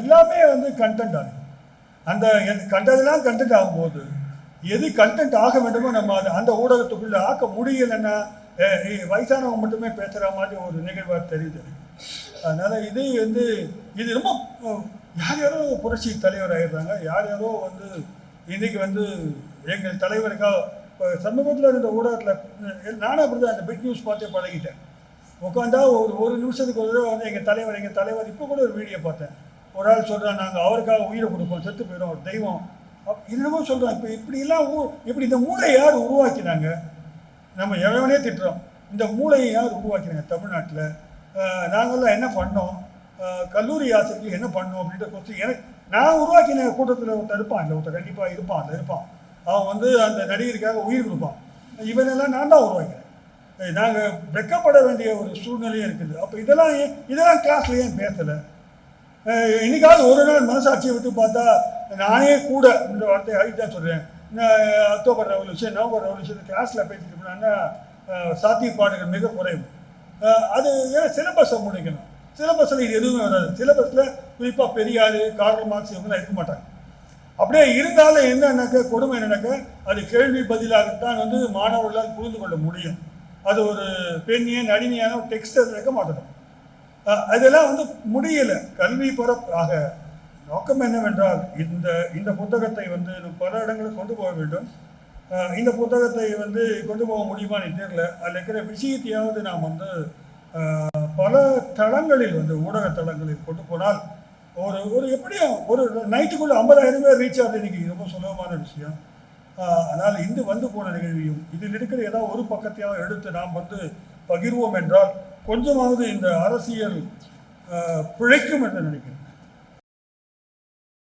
எல்லாமே வந்து கண்டென்ட் ஆகும் அந்த கண்டதெல்லாம் கண்டென்ட் ஆகும்போது எது கண்டென்ட் ஆக வேண்டுமோ நம்ம அது அந்த ஊடகத்துக்குள்ளே ஆக்க முடியலைன்னா வயசானவங்க மட்டுமே பேசுகிற மாதிரி ஒரு நிகழ்வாக தெரியுது அதனால் இது வந்து இது ரொம்ப யார் யாரோ புரட்சி தலைவர் ஆகிடுறாங்க யார் யாரோ வந்து இன்றைக்கி வந்து எங்கள் தலைவருக்காக இப்போ சமீபத்தில் இருந்த ஊடகத்தில் நானும் அப்படி தான் அந்த பிக் நியூஸ் பார்த்தே பழகிட்டேன். உட்காந்தா ஒரு ஒரு நிமிஷத்துக்கு ஒரு தடவை வந்து எங்கள் தலைவர் எங்கள் தலைவர் இப்போ கூட ஒரு வீடியோ பார்த்தேன். ஒரு ஆள் சொல்கிறான் நாங்கள் அவருக்காக உயிரை கொடுப்போம் செத்து போயிடும் ஒரு தெய்வம். அப் இன்னமும் சொல்கிறோம் இப்போ இப்படிலாம் ஊ இப்படி இந்த மூளை யார் உருவாக்கினாங்க? நம்ம எவனே திட்டுறோம். இந்த மூளையை யார் உருவாக்கினாங்க தமிழ்நாட்டில்? நாங்கள்லாம் என்ன பண்ணோம்? கல்லூரி ஆசிரியர்கள் என்ன பண்ணோம் அப்படின்ற கொஸ்டின் எனக்கு நான் உருவாக்கின கூட்டத்தில் ஒருத்தர் இருப்பான். இல்லை ஒருத்தர் கண்டிப்பாக இருப்பான். அதில் இருப்பான். அவன் வந்து அந்த நடிகருக்காக உயிர் கொடுப்பான். இவனெல்லாம் நான் தான் உருவாக்கினேன். நாங்கள் வெக்கப்பட வேண்டிய ஒரு சூழ்நிலையும் இருக்குது. அப்போ இதெல்லாம் ஏன் இதெல்லாம் கிளாஸ்ல ஏன் பேசலை? இன்னைக்காவது ஒரு நாள் மனசாட்சியை விட்டு பார்த்தா நானே கூட இந்த வார்த்தையை ஆகிட்டு தான் சொல்கிறேன் அக்டோபர் ரெவல்யூஷன் நவம்பர் ரெவல்யூஷன் கிளாஸில் பேசிட்டு போனான்னா சாத்தியப்பாடுகள் மிக குறைவு. அது ஏன் சிலபஸை முடிக்கணும்? சிலபஸில் இது எதுவுமே வராது. சிலபஸில் குறிப்பாக பெரியார் கார்ல் மார்க்ஸ் இவங்களாம் இருக்க மாட்டாங்க. அப்படியே இருந்தாலும் என்னன்னாக்க கொடுமை என்னன்னாக்க அது கேள்வி பதிலாகத்தான் வந்து மாணவர்களால் புரிந்து கொள்ள முடியும். அது ஒரு பெண்ணிய நடினியான ஒரு டெக்ஸ்ட் அது வைக்க மாட்டோம் அதெல்லாம் வந்து முடியல. கல்வி பரப்பாக நோக்கம் என்னவென்றால் இந்த இந்த புத்தகத்தை வந்து பல இடங்களுக்கு கொண்டு போக வேண்டும். இந்த புத்தகத்தை வந்து கொண்டு போக முடியுமான்னு தெரியல. அதில் இருக்கிற விஷயத்தையாவது நாம் வந்து பல தளங்களில் வந்து ஊடக தளங்களில் கொண்டு போனால் ஒரு ஒரு எப்படியும் ஒரு நைட்டுக்குள்ள ஐம்பதாயிரம் பேர் ரீச் ஆகுது இன்னைக்கு ரொம்ப சுலபமான விஷயம். அதனால் இந்து வந்து போன நிகழ்வையும் இதில் இருக்கிற ஏதாவது ஒரு பக்கத்தையாவது எடுத்து நாம் வந்து பகிர்வோம் என்றால் கொஞ்சமாவது இந்த அரசியல் பிழைக்கும் என்று நினைக்கிறேன்.